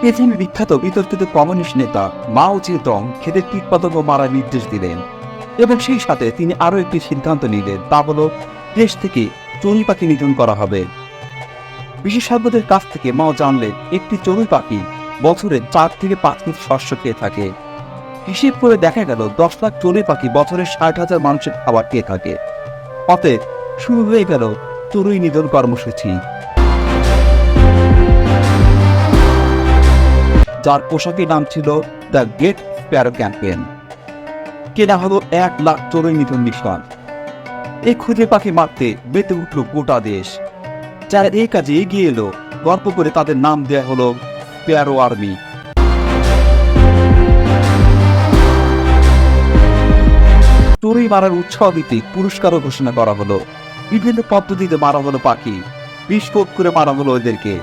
পৃথিবী বিখ্যাত বিতর্কিত কমিউনিস্ট নেতা মাও চেতং খেদের কীটপতঙ্গ মারার নির্দেশ দিলেন। এবং সেই সাথে তিনি আরও একটি সিদ্ধান্ত নিলেন, তা হল দেশ থেকে চড়ুই পাখি নিধন করা হবে। বিশেষজ্ঞদের কাছ থেকে মাও জানলেন একটি চড়ুই পাখি বছরে চার থেকে পাঁচ কেজি শস্য খেয়ে থাকে। হিসেব করে দেখা গেল দশ লাখ চড়ুই পাখি বছরে ষাট হাজার মানুষের খাবার খেয়ে থাকে। অতএব শুরু হয়ে গেল চড়ুই নিধন কর্মসূচি। যার পোশাকের নাম ছিল দ্য গেট প্যারো ক্যাম্পেন কেনা হলো এক লাখ চড়ুই নিধন মিশন। এই খুদে পাখি মারতে বেঁধে উঠল গোটা দেশ। যারা এই কাজে এগিয়ে এলো, গল্প করে তাদের নাম দেয়া হলো প্যারো আর্মি। চড়ুই মারার উৎসাহ দিতে পুরস্কারও ঘোষণা করা হলো। বিভিন্ন পদ্ধতিতে মারা হলো পাখি। বিস্ফোট করে মারা হলো ওদেরকে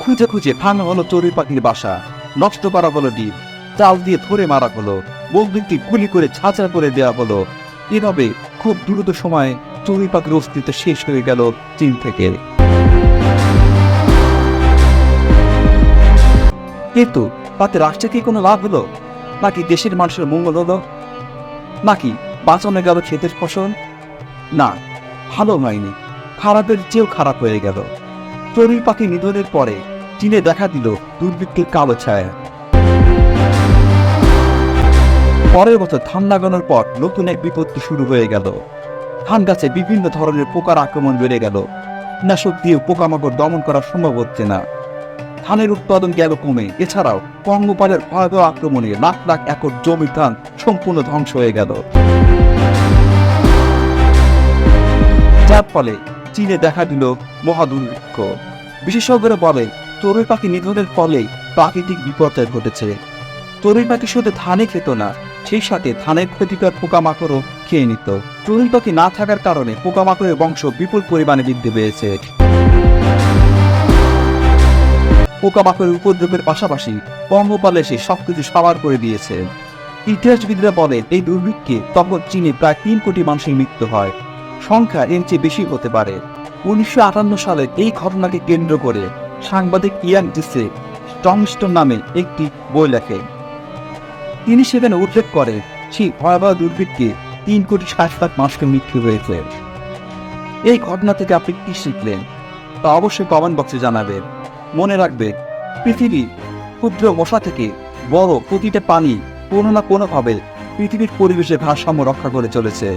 খুঁজে খুঁজে ভাঙা হলো চড়ুই পাখির বাসা। নষ্ট করা হলো ডিম। চাল দিয়ে ধরে মারা হলো। বন্দুকটি গুলি করে ছাঁচা করে দেওয়া হলো। এভাবে খুব দ্রুত সময়ে চড়ুই পাখির অস্তিত্ব শেষ হয়ে গেল চীন থেকে। কিন্তু তাতে রাষ্ট্রে কি কোনো লাভ হলো? নাকি দেশের মানুষের মঙ্গল হলো? নাকি বাঁচানো গেল ক্ষেতের ফসল? না, ভালো হয়নি। খারাপের চেয়েও খারাপ হয়ে গেল। চড়ুই পাখি নিধনের পরে চীনে দেখা দিল দুর্ভিক্ষের কালো ছায়া। পরের বছর ধান লাগানোর পর নতুন এক বিপত্তি শুরু হয়ে গেল। ধান গাছে বিভিন্ন ধরনের পোকার আক্রমণ বেড়ে গেল। কীটনাশক দিয়ে পোকামাকড় দমন করা সম্ভব হচ্ছে না। ধানের উৎপাদন গেল কমে। এছাড়াও পঙ্গপালের ভয়াবহ আক্রমণে লাখ লাখ একর জমির ধান সম্পূর্ণ ধ্বংস হয়ে গেল। যার ফলে চীনে দেখা দিল মহাদুর্ভিক্ষ। বিশেষজ্ঞরা বলে চড়ুই পাখি নিধনের ফলে প্রাকৃতিক বিপর্যয় ঘটেছে। চড়ুই পাখি শুধু ধানে খেত না, সেই সাথে ধানের ক্ষতিকর পোকামাকড়ও খেয়ে নিত। চড়ুই পাখি না থাকার কারণে পোকামাকড়ের বংশ বিপুল পরিমাণে বৃদ্ধি পেয়েছে। পোকামাকড়ের উপদ্রবের পাশাপাশি পঙ্গপাল এসে সবকিছু সাবার করে দিয়েছে। ইতিহাসবিদরা বলেন, এই দুর্ভিক্ষে তখন চীনে প্রায় তিন কোটি মানুষের মৃত্যু হয়। সংখ্যা এর চেয়ে বেশি হতে পারে। উনিশশো আটান্ন সালে এই ঘটনাকে কেন্দ্র করে সাংবাদিক ইয়ান ডিসে স্টংস্টোন নামে একটি বই লেখেন তিনি সেখানে উল্লেখ করেন, সেই ভয়াবহ দুর্ভিক্ষে তিন কোটি ষাট লাখ মানুষের মৃত্যু হয়েছে। এই ঘটনা থেকে আপনি কি শিখলেন? তা অবশ্যই কমেন্ট বক্সে জানাবেন। মনে রাখবে পৃথিবী ক্ষুদ্র মশা থেকে বড় প্রতিটা পানি কোনো না কোনোভাবে পৃথিবীর পরিবেশের ভারসাম্য রক্ষা করে চলেছে।